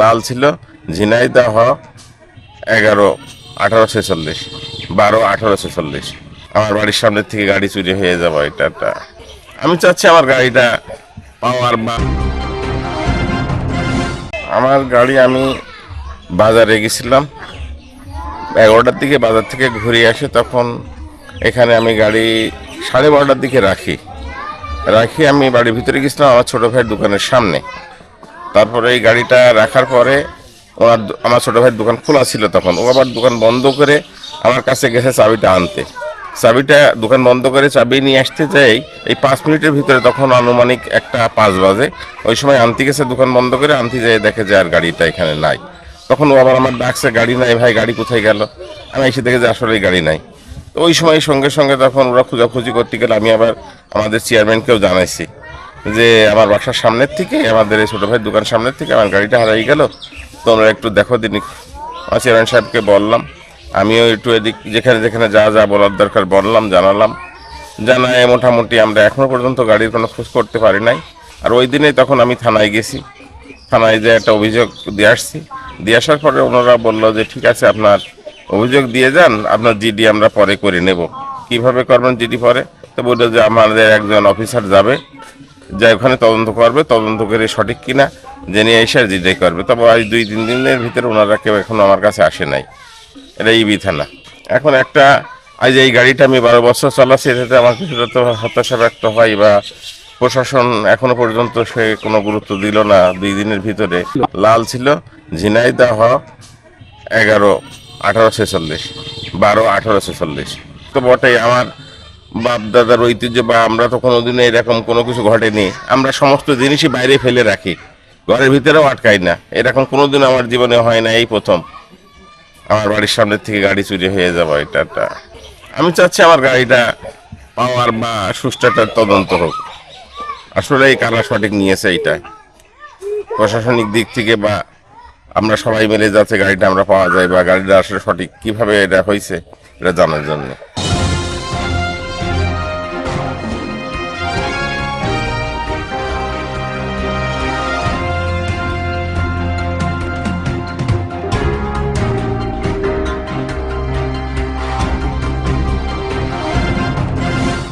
লাল ছিল ঝিনাইদা হ এগারো, আঠারো ছেচল্লিশ, বারো, আঠারো ছেচল্লিশ। আমার বাড়ির সামনের থেকে গাড়ি চুরি হয়ে যাব এটা আমি চাচ্ছি আমার গাড়িটা পাওয়ার বা আমার গাড়ি আমি বাজারে গেছিলাম। এগারোটার দিকে বাজার থেকে ঘুরে আসি, তখন এখানে আমি গাড়ি সাড়ে বারোটার দিকে রাখি। রাখি আমি বাড়ির ভিতরে গেছিলাম, আমার ছোটো ভাইয়ের দোকানের সামনে। তারপরে এই গাড়িটা রাখার পরে ওনার আমার ছোটো ভাইয়ের দোকান খোলা ছিল তখন। ও আবার দোকান বন্ধ করে আমার কাছে গেছে চাবিটা আনতে। চাবিটা দোকান বন্ধ করে চাবি নিয়ে আসতে যাই এই পাঁচ মিনিটের ভিতরে তখন আনুমানিক একটা পাঁচ বাজে। ওই সময় আনতে গেছে দোকান বন্ধ করে আনতে যেয়ে দেখে যে আর গাড়িটা এখানে নাই। তখন ও আবার আমার ডাকছে, গাড়ি নাই ভাই, গাড়ি কোথায় গেল? আমি এসে দেখে যে আসলে গাড়ি নাই। তো ওই সময় সঙ্গে সঙ্গে তখন ওরা খোঁজাখুঁজি করতে গেলে আমি আবার আমাদের চেয়ারম্যানকেও জানাইছি। যে আমার বাসার সামনের থেকে, আমাদের এই ছোটো ভাইয়ের দোকান সামনের থেকে আমার গাড়িটা হারাই গেল। তোমরা একটু দেখো দিন আমার চেয়ারম্যান সাহেবকে বললাম, আমিও একটু এদিক, যেখানে যেখানে যা যা বলার দরকার বললাম, জানালাম। জানায় মোটামুটি আমরা এখনও পর্যন্ত গাড়ির কোনো খোঁজ করতে পারি নাই। আর ওই দিনেই তখন আমি থানায় গেছি। থানায় যে একটা অভিযোগ দিয়ে আসছি। দিয়ে আসার পরে ওনারা বলল যে, ঠিক আছে, আপনার অভিযোগ দিয়ে যান, আপনার জিডি আমরা পরে করে নেব। কীভাবে করবেন জিডি পরে? তো বলল যে, আমাদের একজন অফিসার যাবে। যা ওখানে তদন্ত করবে, তদন্ত করে সঠিক কিনা, জেনে এসে জিডি করবে। তবে আজ দুই তিন দিনের ভিতরে ওনারা কেউ এখনও আমার কাছে আসে নাই। এটা ইবি থানা এখন একটা, আজ এই গাড়িটা আমি বারো বছর চালাচ্ছি, এটাতে আমার কিছুটা তো হতাশা ব্যক্ত হয় বা প্রশাসন এখনও পর্যন্ত সে কোনো গুরুত্ব দিল না। দুই দিনের ভিতরে লাল ছিল ঝিনাইদা হ এগারো আঠারো ছেচল্লিশ, বারো আঠারো ছেচল্লিশ। তো বটেই আমার বাপ দাদার ঐতিহ্য বা আমরা তো কোনোদিনও এরকম কোনো কিছু ঘটেনি। আমরা সমস্ত জিনিসই বাইরে ফেলে রাখি। ঘরের ভিতরেও আটকাই না। এরকম কোনোদিন আমার জীবনে হয় না এই প্রথম। আমার বাড়ির সামনের থেকে গাড়ি চুরি হয়ে যাব এটা একটা। আমি চাচ্ছি আমার গাড়িটা পাওয়ার বা সুষ্ঠাটার তদন্ত হোক। আসলে এই কারা সঠিক নিয়েছে এইটা? প্রশাসনিক দিক থেকে বা আমরা সবাই মিলে যাতে গাড়িটা আমরা পাওয়া যায় বা গাড়িটা আসলে সঠিক কীভাবে এটা হয়েছে এটা জানার জন্য।